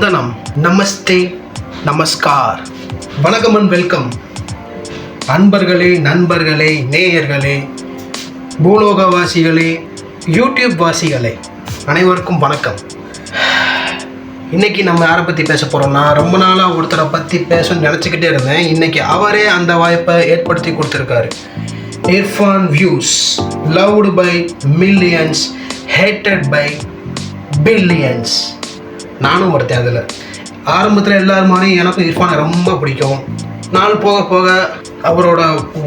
வந்தனம். நமஸ்தே நமஸ்கார். வணக்கம் and welcome அன்பர்களே நண்பர்களே நேயர்களே பூலோகவாசிகளே யூடியூப் வாசிகளே அனைவருக்கும் வணக்கம். இன்றைக்கி நம்ம யாரை பற்றி பேச போகிறோம்னா ரொம்ப நாளாக ஒருத்தரை பற்றி பேசணும்னு நினச்சிக்கிட்டே இருந்தேன். இன்றைக்கி அவரே அந்த வாய்ப்பை ஏற்படுத்தி கொடுத்துருக்காரு. Irfan views loved by millions hated by billions. நானும் ஒருத்தன் அதில். ஆரம்பத்தில் எல்லாரும் மாதிரி எனக்கும் இர்ஃபானை ரொம்ப பிடிக்கும். நாள் போக போக அவரோட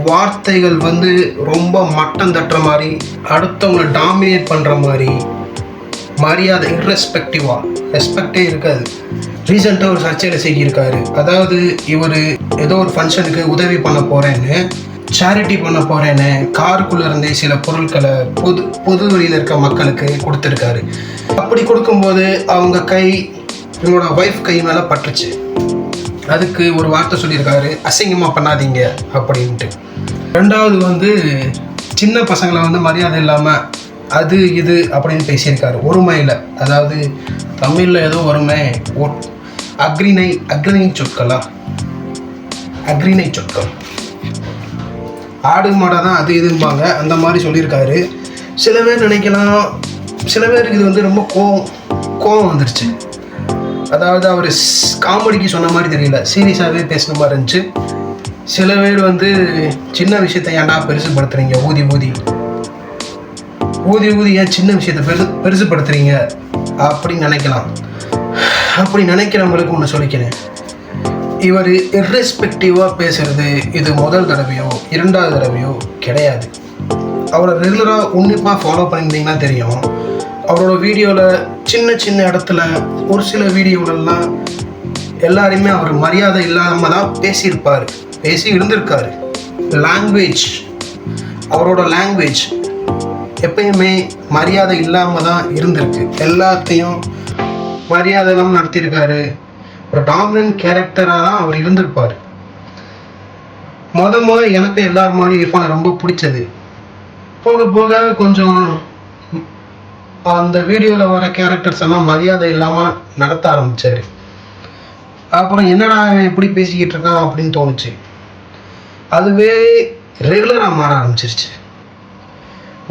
வார்த்தைகள் வந்து ரொம்ப மட்டம் தட்டுற மாதிரி அடுத்தவங்களை டாமினேட் பண்ணுற மாதிரி மரியாதை இர்ரெஸ்பெக்டிவாக ரெஸ்பெக்டே இருக்காது. ரீசெண்டாக ஒரு சர்ச்சையில் சிக்கியிருக்காரு. அதாவது இவர் ஏதோ ஒரு ஃபங்க்ஷனுக்கு உதவி பண்ண போகிறேன்னு சேரிட்டி பண்ண போகிறேன்னு காருக்குள்ளே இருந்தே சில பொருட்களை பொது பொது வழியில் இருக்க மக்களுக்கு கொடுத்துருக்காரு. அப்படி கொடுக்கும்போது அவங்க கை இவங்களோட ஒய்ஃப் கை மேலே பட்டுச்சு. அதுக்கு ஒரு வார்த்தை சொல்லியிருக்காரு அசிங்கமாக பண்ணாதீங்க அப்படின்ட்டு. ரெண்டாவது வந்து சின்ன பசங்களை வந்து மரியாதை இல்லாமல் அது இது அப்படின்னு பேசியிருக்காரு. ஒருமையில். அதாவது தமிழில் ஏதோ ஒருமை ஓ அக்ரிணை அக்ரிணை சொற்களா? அக்ரிணை சொற்கள். ஆடு மாடை தான் அது இதும்பாங்க. அந்த மாதிரி சொல்லியிருக்காரு. சில பேர் நினைக்கலாம் சில பேருக்கு இது வந்து ரொம்ப கோவம் கோவம் வந்துருச்சு. அதாவது அவர் காமெடிக்கு சொன்ன மாதிரி தெரியல. சீரியஸாகவே பேசின மாதிரி இருந்துச்சு. சில பேர் வந்து சின்ன விஷயத்த ஏன்டா பெருசுப்படுத்துறீங்க? ஊதி ஊதி. ஊதி ஊதி ஏன் சின்ன விஷயத்தை பெருசு பெருசுப்படுத்துறீங்க? அப்படின்னு நினைக்கலாம். அப்படி நினைக்கிறவங்களுக்கு ஒன்று சொல்லிக்கிறேன். இவர் இர்ரெஸ்பெக்டிவாக பேசுறது இது முதல் தடவையோ இரண்டாவது தடவையோ கிடையாது. அவரை ரெகுலராக உன்னிப்பாக ஃபாலோ பண்ணியிருந்தீங்கன்னா தெரியும். அவரோட வீடியோவில் சின்ன சின்ன இடத்துல ஒரு சில வீடியோலலாம் எல்லாரையுமே அவர் மரியாதை இல்லாமல் தான் பேசியிருப்பார். பேசி இருந்திருக்காரு. லாங்குவேஜ் அவரோட லாங்குவேஜ் எப்பயுமே மரியாதை இல்லாமல் தான் இருந்திருக்கு. எல்லாத்தையும் மரியாதை இல்லாமல் நடத்தியிருக்காரு. ஒரு டாமினன்ட் கேரக்டராக தான் அவர் இருந்திருப்பார். முத முத எனக்கு எல்லார் மாதிரி இருப்பாங்க. ரொம்ப பிடிச்சது. போக போக கொஞ்சம் அந்த வீடியோவில் வர கேரக்டர்ஸ் எல்லாம் மரியாதை இல்லாமல் நடத்த ஆரம்பித்தார் அப்புறம் என்னடா இவன் எப்படி பேசிக்கிட்டு இருக்கான் அப்படின்னு தோணுச்சு. அதுவே ரெகுலராக மாற ஆரம்பிச்சிருச்சு.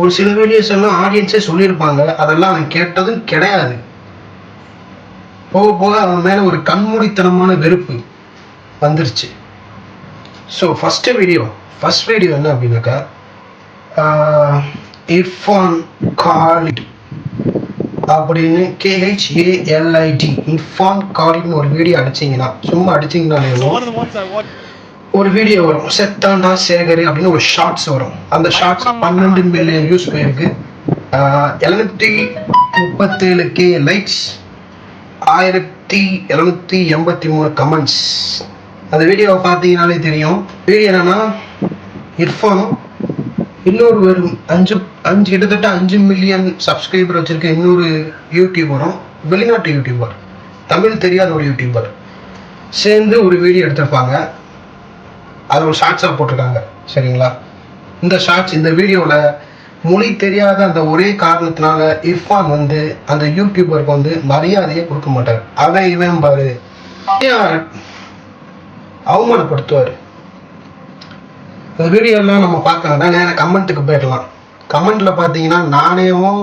ஒரு சில வீடியோஸ் எல்லாம் ஆடியன்ஸே சொல்லியிருப்பாங்க. அதெல்லாம் அவன் கேட்டதும் கிடையாது. போக போக அவன் மேலே ஒரு கண்மூடித்தனமான வெறுப்பு வந்துருச்சு. So first video first video என்ன அப்படின்னாக்கா இர்ஃபான் காலிட் அப்படின்னு கேஹெச்ஏஎல்ஐடி இர்ஃபான் காலிட்னு ஒரு வீடியோ அடிச்சிங்கன்னா சும்மா அடிச்சிங்கனாலே. ஒரு வீடியோ வரும். செத்தாண்டா சேகர் அப்படின்னு ஒரு ஷார்ட்ஸ் வரும். அந்த ஷார்ட்ஸ் பன்னெண்டு மில்லியன் வியூஸ் போயிருக்கு. எழுநூத்தி முப்பத்தேழு கே லைக்ஸ் ஆயிரத்தி எழுநூத்தி எண்பத்தி மூணு கமெண்ட்ஸ் அந்த வீடியோவை பார்த்தீங்கனாலே தெரியும். வீடியோ என்னன்னா இர்ஃபானும் இன்னொரு ஒரு அஞ்சு அஞ்சு கிட்டத்தட்ட அஞ்சு மில்லியன் சப்ஸ்கிரைபர் வச்சிருக்க இன்னொரு யூடியூபரும் வெளிநாட்டு யூடியூபர் தமிழ் தெரியாத ஒரு யூடியூபர் சேர்ந்து ஒரு வீடியோ எடுத்திருப்பாங்க. அது ஒரு ஷார்ட்ஸாக போட்டிருக்காங்க. சரிங்களா? இந்த ஷார்ட்ஸ் இந்த வீடியோவில் மொழி தெரியாத அந்த ஒரே காரணத்தினால இர்ஃபான் வந்து அந்த யூடியூபருக்கு வந்து மரியாதையே கொடுக்க மாட்டார். அதை இவன் பாரு. ஏன் அவமானப்படுத்துவார்? இந்த வீடியோலாம் நம்ம பார்க்கணும்னா நேராக கமெண்ட்டுக்கு போயிடலாம். கமெண்ட்டில் பார்த்தீங்கன்னா நானேவும்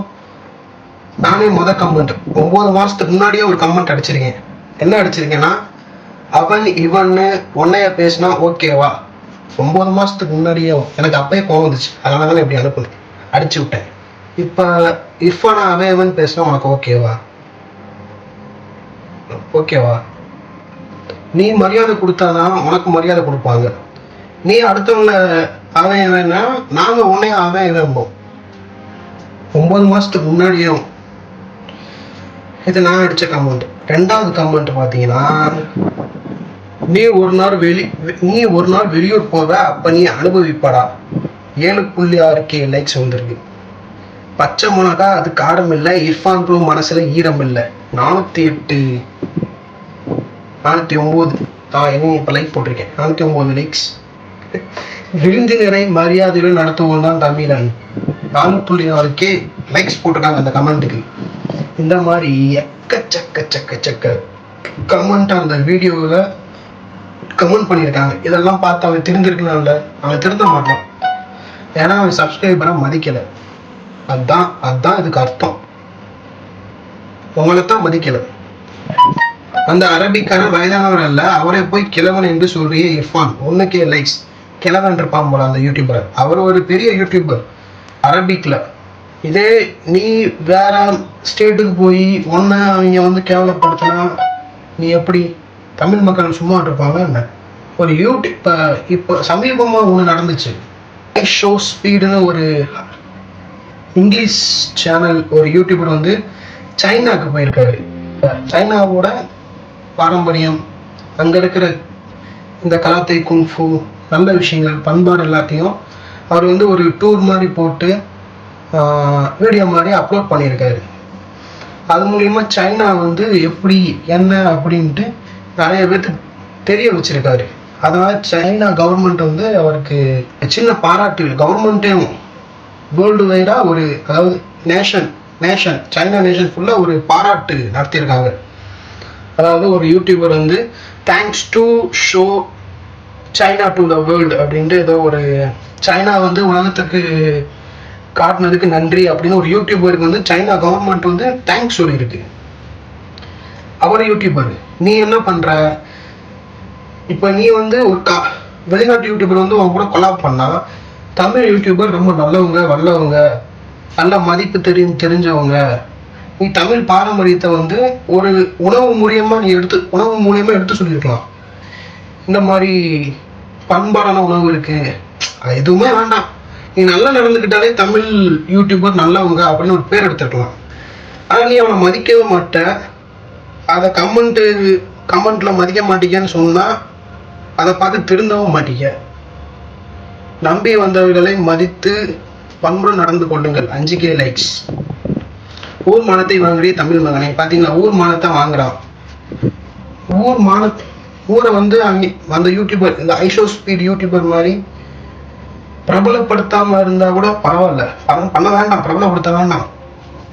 நானே முத கமெண்ட் ஒம்பது மாதத்துக்கு முன்னாடியே ஒரு கமெண்ட் அடிச்சிருக்கேன். என்ன அடிச்சிருக்கேன்னா அவன் இவன்னு உன்னைய பேசினா ஓகேவா ஒம்பது மாதத்துக்கு முன்னாடியே எனக்கு அப்பயே கோவம் வந்துச்சு. அதனால தான் இப்படி அனுப்புனேன். அடிச்சு விட்டேன். இப்போ இர்ஃபானா அவன் இவன் பேசினா உனக்கு ஓகேவா ஓகேவா நீ மரியாதை கொடுத்தாதான் உனக்கு மரியாதை கொடுப்பாங்க. நீ அடுத்தவங்கள அவன் இவன்னா நாங்கள் உன்னைய அவன் இவன்போம் ஒம்பது மாதத்துக்கு முன்னாடியும் இது நான் அடித்த கமெண்ட் ரெண்டாவது கமெண்ட் பார்த்தீங்கன்னா நீ ஒரு நாள் வெளி நீ ஒரு நாள் வெளியூர் போவ அப்ப நீ அனுபவிப்படா. ஏழு புள்ளி ஆறு கே லைக்ஸ் வந்திருக்கு. பச்சை மிளகா அது காரம் இல்லை இர்ஃபான் ப்ரோ மனசுல ஈரம் இல்லை. நானூத்தி எட்டு நானூத்தி ஒன்பது. நான் என்ன இப்போ லைக் போட்டிருக்கேன். நானூத்தி ஒன்பது லைக்ஸ் விருந்தினரை மரியாதையுடன் நடத்துவோம் தான் தமிழன் நானூற்றி நாலு லைக்ஸ் போட்டிருக்காங்க அந்த கமெண்ட்டுக்கு இந்த மாதிரி எக்கச்சக்க சக்க சக்க கமெண்ட் அந்த வீடியோவில் கமெண்ட் பண்ணியிருக்காங்க. இதெல்லாம் பார்த்து அவன் திருந்திருக்கலாம்ல அவன் திருந்த மாட்டான். ஏன்னா அவன் சப்ஸ்கிரைபரை மதிக்கலை. அதுதான் அதுதான் இதுக்கு அர்த்தம். உங்களை தான் மதிக்கலை. அந்த அரபிக்கான வயதானவர் அல்ல அவரை போய் கிழவன் என்று சொல்றிய இர்ஃபான். ஒன்றுக்கே லைக்ஸ் கிழவன் இருப்பான் போல அந்த யூடியூபர் அவர் ஒரு பெரிய யூடியூபர் அரபிக்கில் இதே நீ வேற ஸ்டேட்டுக்கு போய் ஒன்று அவங்க வந்து கேவலப்படுத்தினா நீ எப்படி? தமிழ் மக்கள் சும்மா இருப்பாங்க என்ன? ஒரு யூடியூப் இப்போ இப்போ சமீபமாக ஒன்று நடந்துச்சு. ஷோ ஸ்பீடுன்னு ஒரு இங்கிலீஷ் சேனல் ஒரு யூடியூபர் வந்து சைனாவுக்கு போயிருக்காரு. சைனாவோட பாரம்பரியம் அங்கே இருக்கிற இந்த கலாத்தை குங்ஃபு நல்ல விஷயங்கள் பண்பாடு எல்லாத்தையும் அவர் வந்து ஒரு டூர் மாதிரி போட்டு வீடியோ மாதிரி அப்லோட் பண்ணியிருக்காரு. அது மூலிமா சைனா வந்து எப்படி என்ன அப்படின்ட்டு நிறைய பேர்த்துக்கு தெரிய வச்சிருக்காரு. அதனால் சைனா கவர்மெண்ட் வந்து அவருக்கு சின்ன பாராட்டு கவர்மெண்ட்டையும் வேர்ல்டு வைடாக ஒரு அதாவது நேஷன் நேஷன் சைனா நேஷன் ஃபுல்லாக ஒரு பாராட்டு நடத்தியிருக்காங்க. அதாவது ஒரு யூடியூபர் வந்து thanks to show China to the world அப்படின்ட்டு ஏதோ ஒரு சைனா வந்து உலகத்துக்கு காட்டினதுக்கு நன்றி அப்படின்னு ஒரு யூடியூபருக்கு வந்து சைனா கவர்மெண்ட் வந்து தேங்க்ஸ் சொல்லியிருக்கு. அவர் யூடியூபர் நீ என்ன பண்ணுற இப்போ நீ வந்து ஒரு கா வெளிநாட்டு யூடியூபர் வந்து உன் கூட கொலாப் பண்ணால் தமிழ் யூடியூபர் ரொம்ப நல்லவங்க வல்லவங்க நல்ல மதிப்பு தெரி தெரிஞ்சவங்க. நீ தமிழ் பாரம்பரியத்தை வந்து ஒரு உணவு மூலியமாக நீ எடுத்து உணவு மூலியமாக எடுத்து சொல்லியிருக்கலாம். இந்த மாதிரி பண்பாடான உணவு இருக்கு. அது எதுவுமே வேண்டாம். நீ நல்லா நடந்துக்கிட்டாலே தமிழ் யூடியூபர் நல்லவங்க அப்படின்னு ஒரு பேர் எடுத்துருக்கலாம். ஆனால் நீ அவனை மதிக்கவே மாட்ட. அதை கமெண்ட்டு கமெண்ட்டில் மதிக்க மாட்டீங்கன்னு சொன்னால் அதை பார்த்து திருந்தவும் மாட்டீங்க. நம்பி வந்தவர்களை மதித்து பண்புடன் நடந்து கொள்ளுங்கள். அஞ்சு கே லைக்ஸ் ஊர் மானத்தை வாங்குறிய தமிழ் மகனை. பார்த்தீங்களா? ஊர் மானத்தை வாங்குறான். ஊர் மான கூட வந்து அங்க அந்த யூடியூபர் இந்த ஐஷோ ஸ்பீட் யூடியூபர் மாதிரி பிரபலப்படுத்தாம இருந்தா கூட பரவாயில்ல. பணம் பண்ண வேண்டாம் பிரபலப்படுத்த வேண்டாம்.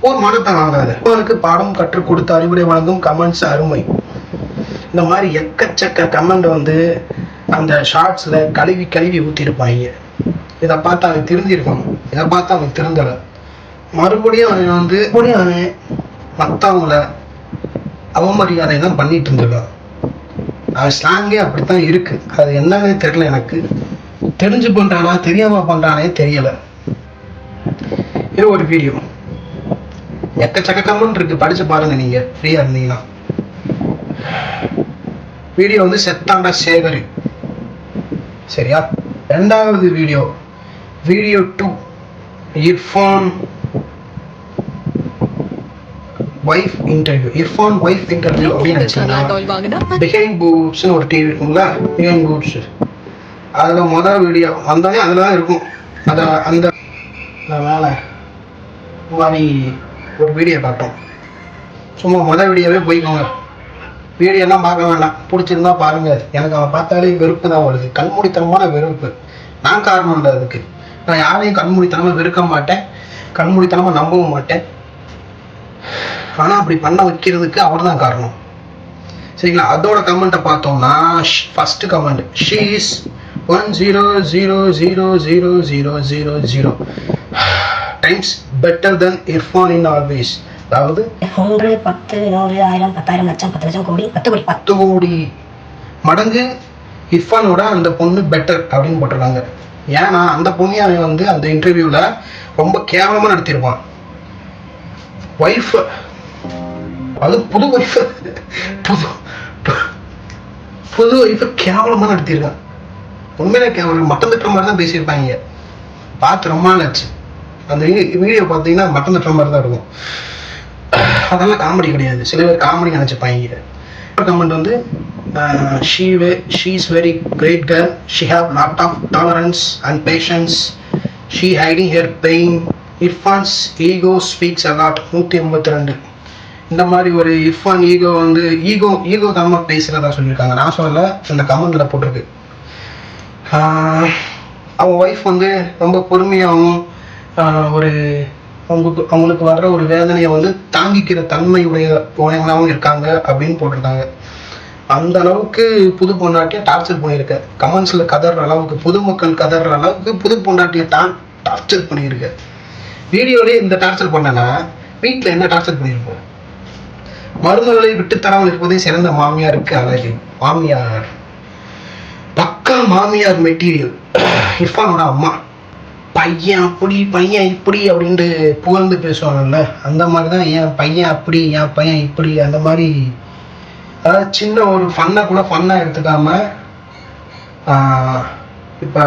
ஒரு மனத்தை வாங்காது. அவனுக்கு பாடம் கற்றுக் கொடுத்து அறிவுரை வழங்கும் கமெண்ட்ஸ் அருமை. இந்த மாதிரி எக்கச்சக்க கமெண்ட் வந்து அந்த ஷார்ட்ஸில் கழுவி கழுவி ஊற்றிருப்பாங்க இதை பார்த்து அவன் திருந்திருக்கான் இதை பார்த்து அவன் திருந்தலை. மறுபடியும் அவன் வந்து மறுபடியும் அவன் மற்றவங்கள அவமரியாதை தான் பண்ணிட்டு இருந்திருக்கான் ஸ்லாங்கே அப்படித்தான் இருக்கு. அது என்னன்னே தெரியல எனக்கு. தெரிஞ்சு பண்றானா தெரியாம பண்றானே தெரியல. இது ஒரு வீடியோ எக்கச்சக்க கம்முன்னு இருக்கு. படிச்சு பாருங்க நீங்க. ஃப்ரீயா இருந்தீங்கன்னா. வீடியோ வந்து செத்தாண்டா சேகரி. சரியா? ரெண்டாவது video video two Irfan wife interview Irfan wife interview அப்படின்னு பிஹைண்ட் பூப்ஸ்னு ஒரு டிவி இருக்குங்களா பிஹைண்ட் பூப்ஸ் அதில் முதல் வீடியோ வந்தாலே அதில் தான் இருக்கும். அதை அந்த வேலை மாதிரி ஒரு வீடியோ காட்டும். சும்மா முதல் வீடியோவே போய்க்கோங்க. வீடியோலாம் பார்க்க வேண்டாம் பிடிச்சிருந்தா பாருங்க. எனக்கு அவன் பார்த்தாலே வெறுப்பு தான் வருது கண்மூடித்தனமான வெறுப்பு. நான் காரணம் இல்லை அதுக்கு. நான் யாரையும் கண்மூடித்தனமாக வெறுக்க மாட்டேன். கண்மூடித்தனமாக நம்பவும் மாட்டேன். ஆனால் அப்படி பண்ண வைக்கிறதுக்கு அவர் தான் காரணம். சரிங்களா? அதோட கமெண்ட்டை பார்த்தோம்னா first comment she is one zero zero zero zero zero zero zero times better then Irfan in always அதாவது ஒன்று பத்து நூறு ஆயிரம் பத்தாயிரம் லட்சம் பத்து லட்சம் கோடி பத்து கோடி. பத்து கோடி மடங்கு இர்ஃபானோட அந்த பொண்ணு பெட்டர் அப்படின்னு போட்டிருக்காங்க. ஏன்னா அந்த பொண்ணு அவன் வந்து அந்த இன்டர்வியூவில் ரொம்ப கேவலமாக நடத்தியிருப்பான் ஒய்ஃப் அது புது ஒய்ஃப் புது. புது ஒய்ஃபை கேவலமாக நடத்தியிருக்கான் உண்மையிலே கேவலம். மட்டம் தட்டுற மாதிரி தான் பேசியிருப்பாங்க. பார்த்து ரொம்ப நாள் ஆச்சு. அந்த வீடியோ பார்த்தீங்கன்னா மட்டம் தட்டுற மாதிரி தான் இருக்கும். அதெல்லாம் காமெடி கிடையாது. சில பேர் காமெடி நினச்சிப்பாங்க. கமெண்ட் வந்து she way she is very great girl she have lot of tolerance and patience she hiding here pain Irfan's ego speaks a lot நூற்றி எண்பத்தி ரெண்டு. இந்த மாதிரி ஒரு இர்ஃபான் ஈகோ வந்து ஈகோ ஈகோ தனமாக பேசுகிறதா சொல்லியிருக்காங்க. நான் சொல்லலை இந்த கமெண்டில் போட்டிருக்கு. அவங்க ஒய்ஃப் வந்து ரொம்ப பொறுமையாகவும் ஒரு அவங்களுக்கு அவங்களுக்கு வர்ற ஒரு வேதனையை வந்து தாங்கிக்கிற தன்மையுடைய உடையவங்களாகவும் இருக்காங்க அப்படின்னு போட்டிருக்காங்க. அந்த அளவுக்கு புது பொண்டாட்டியை டார்ச்சர் பண்ணியிருக்க. கமெண்ட்ஸில் கதற அளவுக்கு பொதுமக்கள் கதற அளவுக்கு புது பொண்டாட்டியை டா டார்ச்சர் பண்ணியிருக்க. வீடியோலேயே இந்த டார்ச்சர் பண்ணனா வீட்டில் என்ன டார்ச்சர் பண்ணியிருப்போம் மருந்துகளை விட்டுத்தராமல் இருப்பதே சிறந்த மாமியாருக்கு அழகு. மாமியார். பக்கா மாமியார் மெட்டீரியல். இர்ஃபானோட அம்மா. பையன் அப்படி பையன் இப்படி அப்படின்ட்டு புகழ்ந்து பேசுவாங்கல்ல? அந்த மாதிரி தான் என் பையன் அப்படி என் பையன் இப்படி அந்த மாதிரி. அதாவது சின்ன ஒரு ஃபன்னை கூட ஃபன்னாக எடுத்துக்காம இப்போ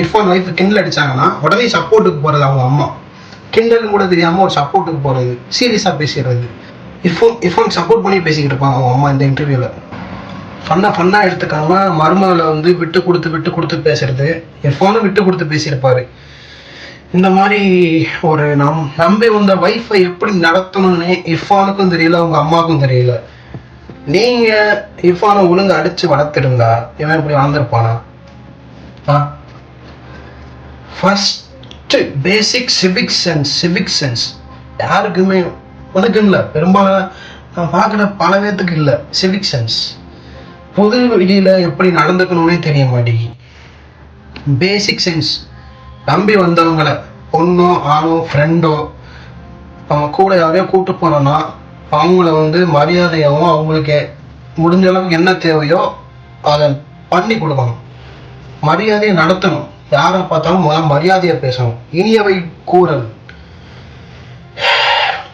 இர்ஃபான் ஒய்ஃப் கிண்டல் அடிச்சாங்கன்னா உடனே சப்போர்ட்டுக்கு போகிறது அவங்க அம்மா. கிண்டல் கூட தெரியாமல் ஒரு சப்போர்ட்டுக்கு போகிறது சீரியஸாக பேசிடுறது. இர்ஃபோன் இர்ஃபான் சப்போர்ட் பண்ணி பேசிக்கிட்டு இருப்பாங்க அவங்க அம்மா இந்த இன்டர்வியூவில் ஃபன்னாக ஃபன்னாக எடுத்துக்காம மருமகளை வந்து விட்டு கொடுத்து விட்டு கொடுத்து பேசுறது. இர்ஃபானும் விட்டு கொடுத்து பேசியிருப்பார். இந்த மாதிரி ஒரு நம் நம்பி வந்த ஒய்ஃபை எப்படி நடத்தணும்னு இர்ஃபானுக்கும் தெரியல அவங்க அம்மாவுக்கும் தெரியல. நீங்கள் இர்ஃபானை ஒழுங்கு அடித்து வளர்த்துருந்தா இவன் இப்படி வளர்ந்துருப்பானா? ஆ? Basic civic sense civic sense யாருக்குமே உனக்கு இல்லை பெரும்பாலும் நான் பார்க்குற பல பேர்த்துக்கு இல்லை. சிவிக் சென்ஸ் பொது வெளியில் எப்படி நடந்துக்கணும்னே தெரிய மாட்டேங்குது பேசிக் சென்ஸ் நம்பி வந்தவங்களை பொண்ணோ ஆணோ ஃப்ரெண்டோ அவங்க கூட யாரையோ கூட்டு போனோன்னா அவங்கள வந்து மரியாதையாகவும் அவங்களுக்கு முடிஞ்ச அளவுக்கு என்ன தேவையோ அதை பண்ணி கொடுக்கணும். மரியாதையை நடத்தணும். யாரை பார்த்தாலும் முதல்ல மரியாதையை பேசணும். இனியவை கூறல்.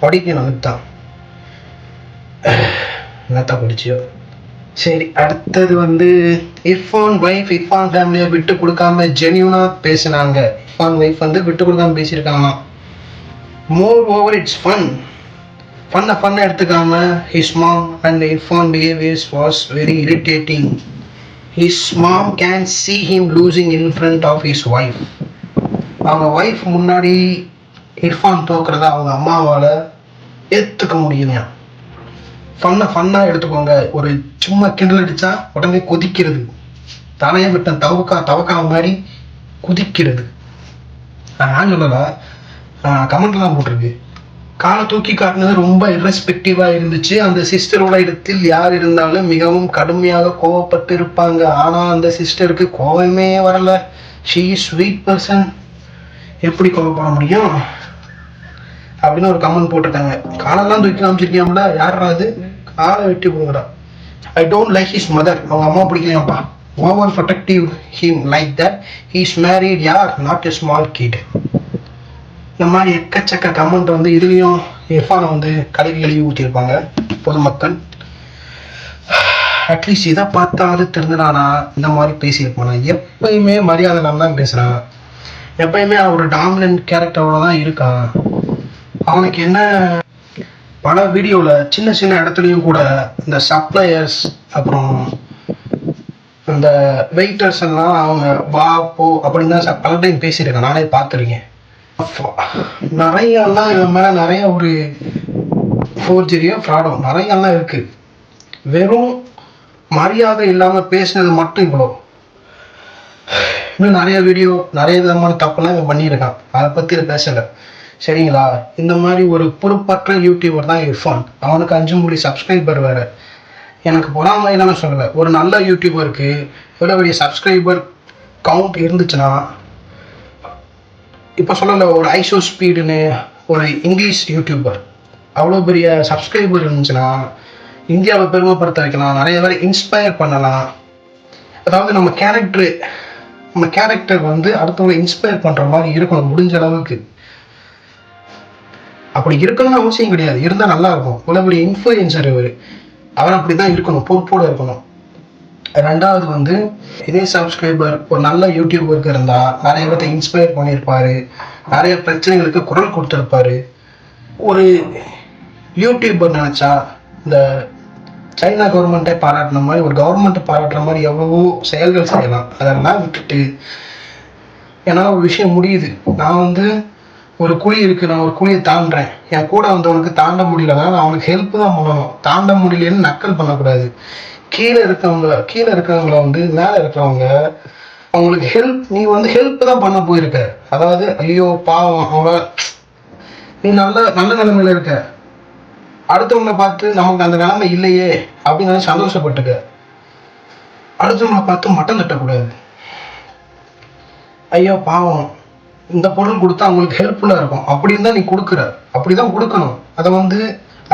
படிக்கணும் அதுதான் என்னத்தான் படிச்சியோ? சரி அடுத்தது வந்து இர்ஃபான் ஒய்ஃப் இர்ஃபான் ஃபேமிலியை விட்டு கொடுக்காம ஜென்யூனாக பேசினாங்க. இர்ஃபான் ஒய்ஃப் வந்து விட்டு கொடுக்காம பேசியிருக்காங்க மோர் ஓவர் இட்ஸ் ஃபன் ஃபன்னை ஃபன்னை எடுத்துக்காம his mom and Irfan behaviours was very irritating his mom can see him losing in front of his wife அவங்க ஒய்ஃப் முன்னாடி இர்ஃபான் தோக்குறத அவங்க அம்மாவால் ஏற்றுக்க முடியலையா? ஃபன்னை ஃபன்னாக எடுத்துக்கோங்க. ஒரு சும்மா கிண்டல் அடித்தா உடனே கொதிக்கிறது. தலையை விட்ட தவக்கா தவக்கா மாதிரி குதிக்கிறது. நான் சொல்லலை. கமெண்ட்லாம் போட்டிருக்கு. காலை தூக்கி காட்டினது ரொம்ப இர்ரெஸ்பெக்டிவாக இருந்துச்சு. அந்த சிஸ்டரோட இடத்தில் யார் இருந்தாலும் மிகவும் கடுமையாக கோவப்பட்டு இருப்பாங்க. ஆனால் அந்த சிஸ்டருக்கு கோவமே வரலை. ஷீ ஸ்வீட் பர்சன் எப்படி கோவப்பட முடியும்? அப்படின்னு ஒரு கமெண்ட் போட்டிருக்காங்க. காலெல்லாம் தூக்கி காமிச்சிருக்கியாம்ல? யாரா அது? காலை வெட்டி போங்கடா I don't like his mother அவங்க அம்மா பிடிக்கலையாப்பா over protective him like that he's married யார் நாட் எ ஸ்மால் கிட் இந்த மாதிரி எக்கச்சக்க கமெண்ட் வந்து இதுலேயும் இர்ஃபானை வந்து கழுவி கழுவி ஊற்றிருப்பாங்க பொதுமக்கள். அட்லீஸ்ட் இதை பார்த்தாவது தெரிஞ்சுனானா இந்த மாதிரி பேசியிருப்பானா? எப்பயுமே மரியாதை இல்லாமல் தான் பேசுகிறான் எப்பயுமே அவன் ஒரு டாமினன்ட் கேரக்டரோட தான் இருக்கான் அவனுக்கு என்ன பல வீடியோவில் சின்ன சின்ன இடத்துலையும் கூட இந்த சப்ளையர்ஸ் அப்புறம் இந்த வெயிட்டர்ஸ் எல்லாம் அவங்க வா போ அப்படின்னு தான் பல டைம் பேசியிருக்கேன். நானே பார்த்துருக்கேன். நிறையெல்லாம் இவன் மேலே நிறைய ஒரு ஃபோர்ஜரியோ ஃப்ராடோ நிறையெல்லாம் இருக்குது வெறும் மரியாதை இல்லாமல் பேசினது மட்டும் இவ்வளோ. இன்னும் நிறைய வீடியோ நிறைய விதமான தப்புலாம் இவன் பண்ணியிருக்கான். அதை பற்றி பேசலை. சரிங்களா? இந்த மாதிரி ஒரு பொறுப்பற்ற யூடியூபர் தான் இர்ஃபான். அவனுக்கு அஞ்சு மொழி சப்ஸ்கிரைபர் வேறு. எனக்கு பொறாமலை இல்லாமல் சொல்லலை. ஒரு நல்ல யூடியூபருக்கு எவ்வளோ பெரிய சப்ஸ்கிரைபர் கவுண்ட் இருந்துச்சுன்னா இப்போ சொல்லலை ஒரு ஐசோ ஸ்பீடுன்னு ஒரு இங்கிலீஷ் யூடியூபர் அவ்வளோ பெரிய சப்ஸ்கிரைபர் இருந்துச்சுன்னா இந்தியாவை பெருமைப்படுத்த வைக்கலாம் நிறைய பேரை இன்ஸ்பயர் பண்ணலாம். அதாவது நம்ம கேரக்டரு நம்ம கேரக்டர் வந்து அடுத்தவங்களை இன்ஸ்பயர் பண்ணுற மாதிரி இருக்கணும் முடிஞ்ச அளவுக்கு. அப்படி இருக்கணும்னு அவசியம் கிடையாது. இருந்தால் நல்லா இருக்கும் இவ்வளோ இன்ஃப்ளூயன்சர் இவர். அவர் அப்படி தான் இருக்கணும். பொறுப்போடு இருக்கணும். ரெண்டாவது வந்து இதே சப்ஸ்கிரைபர் ஒரு நல்ல யூடியூபருக்கு இருந்தால் நிறைய பேர்த்த இன்ஸ்பயர் பண்ணியிருப்பாரு. நிறைய பிரச்சனைகளுக்கு குரல் கொடுத்துருப்பாரு. ஒரு யூடியூபர் நினச்சா இந்த சைனா கவர்மெண்ட்டை பாராட்டின மாதிரி ஒரு கவர்மெண்ட்டை பாராட்டுற மாதிரி எவ்வளவோ செயல்கள் செய்யலாம். அதெல்லாம் விட்டுட்டு ஏன்னா ஒரு விஷயம் முடியுது. நான் வந்து ஒரு குழி இருக்கு நான் ஒரு குழியை தாண்டுறேன். என் கூட வந்தவனுக்கு தாண்ட முடியலன்னா நான் அவனுக்கு ஹெல்ப் தான் பண்ணணும். தாண்ட முடியலன்னு நக்கல் பண்ணக்கூடாது. கீழே இருக்கவங்க கீழே இருக்கிறவங்கள வந்து மேலே இருக்கிறவங்க அவங்களுக்கு ஹெல்ப் நீ வந்து ஹெல்ப் தான் பண்ண போயிருக்க. அதாவது ஐயோ பாவம் அவங்க நீ நல்ல நல்ல நிலைமையில இருக்க. அடுத்தவங்களை பார்த்து நமக்கு அந்த நிலைமை இல்லையே அப்படின்னு சந்தோஷப்பட்டுக்க. அடுத்தவங்களை பார்த்து மட்டம் தட்டக்கூடாது. ஐயோ பாவம். இந்த பொருள் கொடுத்தா அவங்களுக்கு ஹெல்ப்ஃபுல்லாக இருக்கும். அப்படின்னு தான் நீ கொடுக்குற. அப்படி தான் கொடுக்கணும். அதை வந்து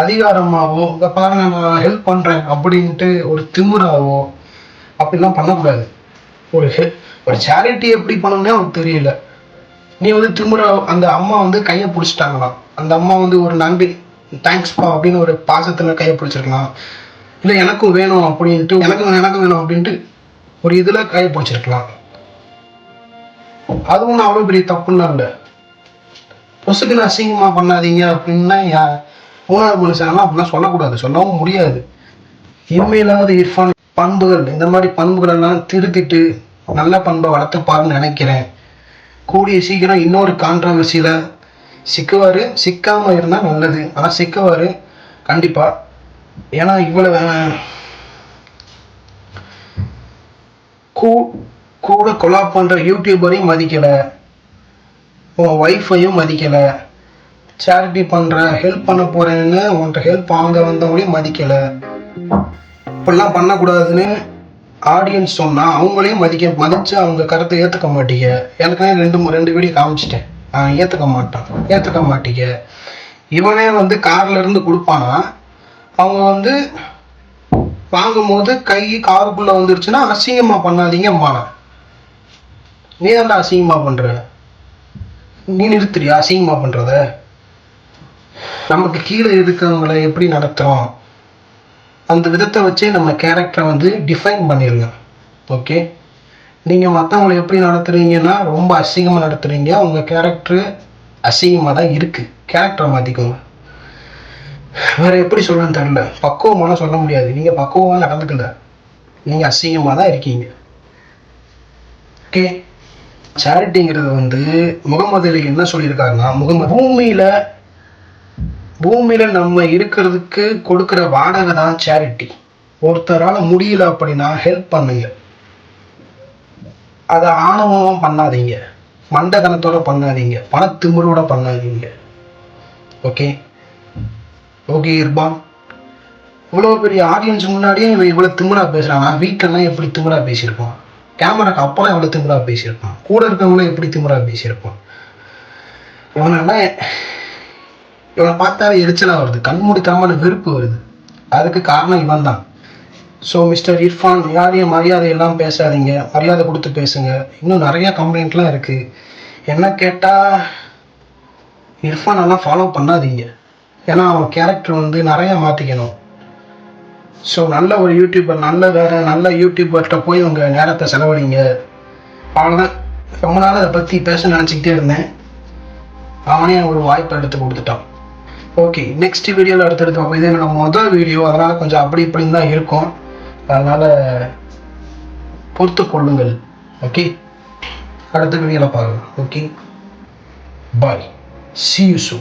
அதிகாரமாகவோ இதை பாருங்க நான் ஹெல்ப் பண்ணுறேன் அப்படின்ட்டு ஒரு திமுறாவோ அப்படிலாம் பண்ணக்கூடாது. ஒரு ஹெல்ப் ஒரு சேரிட்டி எப்படி பண்ணணும்னே அவனுக்கு தெரியல. நீ வந்து திமுறா அந்த அம்மா வந்து கையை பிடிச்சிட்டாங்களாம். அந்த அம்மா வந்து ஒரு நன்றி தேங்க்ஸ்ப்பா அப்படின்னு ஒரு பாசத்தில் கையை பிடிச்சிருக்கலாம். இல்லை எனக்கும் வேணும் அப்படின்ட்டு எனக்கும் எனக்கும் வேணும் அப்படின்ட்டு ஒரு இதில் கையை பிடிச்சிருக்கலாம். அது ஒன்றும் அவ்வளோ பெரிய தப்புன்னு இல்லை பொசுக்குன்னு அசிங்கமாக பண்ணாதீங்க அப்படின்னா யா- மூணாவது மனுஷனா அப்படிலாம் சொல்லக்கூடாது. சொல்லவும் முடியாது. இனிமையிலாவது இர்ஃபான் பண்புகள் இந்த மாதிரி பண்புகளெல்லாம் திருத்திட்டு நல்ல பண்பை வளர்த்துப்பாருன்னு நினைக்கிறேன். கூடிய சீக்கிரம் இன்னொரு கான்ட்ரவர்சியில் சிக்குவார். சிக்காமல் இருந்தால் நல்லது. ஆனால் சிக்குவார் கண்டிப்பாக ஏன்னா இவ்வளவு கூ கூட கொலாப் பண்ணுற யூடியூபரையும் மதிக்கலை. உன் ஒய்ஃபையும் மதிக்கலை. சேரிட்டி பண்ணுற ஹெல்ப் பண்ண போகிறேன்னு உன்கிட்ட ஹெல்ப் வாங்க வந்தவங்களையும் மதிக்கலை. இப்படிலாம் பண்ணக்கூடாதுன்னு ஆடியன்ஸ் சொன்னால் அவங்களையும் மதிக்க மதித்து அவங்க கருத்தை ஏற்றுக்க மாட்டீங்க. ஏற்கனவே ரெண்டு ரெண்டு வீடியோ காமிச்சிட்டேன். நான் ஏற்றுக்க மாட்டான். ஏற்றுக்க மாட்டீங்க. இவனே வந்து கார்ல இருந்து கொடுப்பானா? அவங்க வந்து வாங்கும்போது கை காருக்குள்ளே வந்துருச்சுன்னா அசிங்கமாக பண்ணாதீங்க பண்ணாதீங்கம்பானா? நீ தான்டா அசிங்கமாக பண்ணுற நீ நிறுத்துறியா அசிங்கமாக பண்ணுறத நமக்கு கீழே இருக்கிறவங்களை எப்படி நடத்துகிறோம் அந்த விதத்தை வச்சே நம்ம கேரக்டரை வந்து டிஃபைன் பண்ணிடுங்க ஓகே நீங்கள் மற்றவங்களை எப்படி நடத்துகிறீங்கன்னா ரொம்ப அசிங்கமாக நடத்துகிறீங்க உங்கள் கேரக்டரு அசிங்கமாக தான் இருக்குது கேரக்டரை மாற்றிக்கோங்க வேறு எப்படி சொல்லணும்னு தெரில பக்குவமான சொல்ல முடியாது. நீங்கள் பக்குவமாக நடந்துக்கல. நீங்கள் அசிங்கமாக தான் இருக்கீங்க. ஓகே சேரிட்டிங்கிறது வந்து முகமது அலி என்ன சொல்லியிருக்காருன்னா முகமது பூமியில் பூமியில் நம்ம இருக்கிறதுக்கு கொடுக்குற வாடகை தான் சேரிட்டி ஒருத்தரால் முடியல அப்படின்னா ஹெல்ப் பண்ணுங்க. அதை ஆணவம் பண்ணாதீங்க. மண்டகனத்தோட பண்ணாதீங்க. பணத்திமிரோட பண்ணாதீங்க. ஓகே ஓகே இருப்பா இவ்வளோ பெரிய ஆடியன்ஸ் முன்னாடியே இவன் இவ்வளோ திமிரா பேசுகிறான் வீட்டிலலாம் எப்படி திமிரா பேசியிருப்பான்? கேமராக்கு அப்பெல்லாம் எவ்வளோ திமுறா பேசியிருப்பான்? கூட இருக்கவங்களும் எப்படி திமுறா பேசியிருப்பான்? இவனெல்லாம் இவனை பார்த்தாலே எரிச்சலாக வருது. கண்மூடித்தனமான வெறுப்பு வருது. அதுக்கு காரணம் இவன் தான் ஸோ மிஸ்டர் இர்ஃபான் யாரையும் மரியாதை எல்லாம் பேசாதீங்க. மரியாதை கொடுத்து பேசுங்க. இன்னும் நிறைய கம்ப்ளைண்ட்லாம் இருக்குது என்ன கேட்டால் இர்ஃபான் எல்லாம் ஃபாலோ பண்ணாதீங்க. ஏன்னா அவன் கேரக்டர் வந்து நிறையா மாற்றிக்கணும் ஸோ நல்ல ஒரு யூடியூபர் நல்ல வேறு நல்ல யூடியூபர்கிட்ட போய் உங்கள் நேரத்தை செலவழிங்க. அவனை ரொம்ப நாள் அதை பற்றி பேச நினச்சிக்கிட்டே இருந்தேன். அவனே ஒரு வாய்ப்பை எடுத்து கொடுத்துட்டான். ஓகே நெக்ஸ்ட் வீடியோவில் அடுத்தடுத்து பார்ப்போம் இது என்னோட முதல் வீடியோ அதனால் கொஞ்சம் அப்படி இப்படின்னு தான் இருக்கும். அதனால் பொறுத்து கொள்ளுங்கள். ஓகே அடுத்த வீடியோவில் பார்க்கலாம். ஓகே பாய் சி யூ சூ